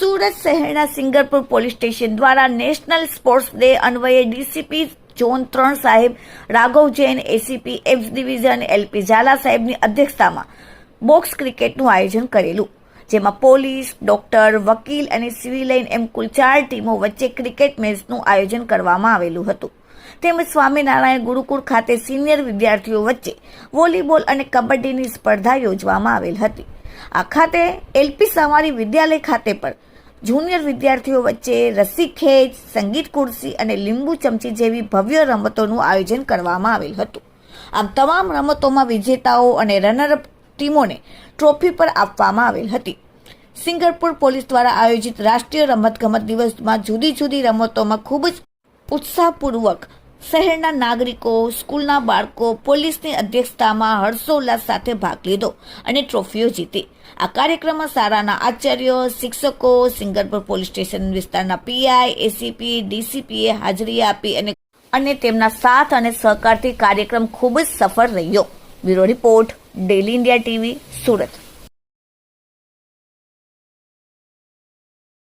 સુરત શહેરના Singarpur police station દ્વારા national sports day અન્વયે ડીસીપી ઝોન ત્રણ સાહેબ, Raghav Jain ACP F division LP Zala સાહેબની અધ્યક્ષતામાં બોક્સ ક્રિકેટનું આયોજન કરેલું. જેમાં પોલીસ, ડોક્ટર, વકીલ અને સિવિલ લાઇન એમ કુલ ચાર ટીમો વચ્ચે ક્રિકેટ મેચનું આયોજન કરવામાં આવેલું હતું. તેમજ સ્વામિનારાયણ ગુરુકુળ ખાતે સિનિયર વિદ્યાર્થીઓ વચ્ચે વોલીબોલ અને કબડ્ડીની સ્પર્ધા યોજવામાં આવેલ હતી. આ ખાતે એલપી સવારી વિદ્યાલય ખાતે પણ જુનિયર વિદ્યાર્થીઓ વચ્ચે રસી ખેંચ, સંગીત ખુરશી અને લીંબુ ચમચી જેવી ભવ્ય રમતોનું આયોજન કરવામાં આવેલ હતું. આમ તમામ રમતોમાં વિજેતાઓ અને રનરઅપ ટીમોને ટ્રોફી પર આપવામાં આવેલ હતી. સિંગરપુર પોલીસ દ્વારા આયોજિત રાષ્ટ્રીય રમતગમત દિવસમાં જુદી જુદી રમતોમાં ખૂબ જ ઉત્સાહપૂર્વક શહેરના નાગરિકો, સ્કૂલના બાળકો, પોલીસની અધ્યક્ષતામાં હર્ષોલ્લાસ સાથે ભાગ લીધો અને ટ્રોફીઓ જીતી. આ કાર્યક્રમમાં શાળાના આચાર્યો, શિક્ષકો, સિંગરપુર પોલીસ સ્ટેશન વિસ્તારના પીઆઈ એસીપી ડીસીપીએ હાજરી આપી અને અને તેમના સાથ અને સહકારથી કાર્યક્રમ ખૂબ જ સફળ રહ્યો. Bureau report, daily India TV, Surat.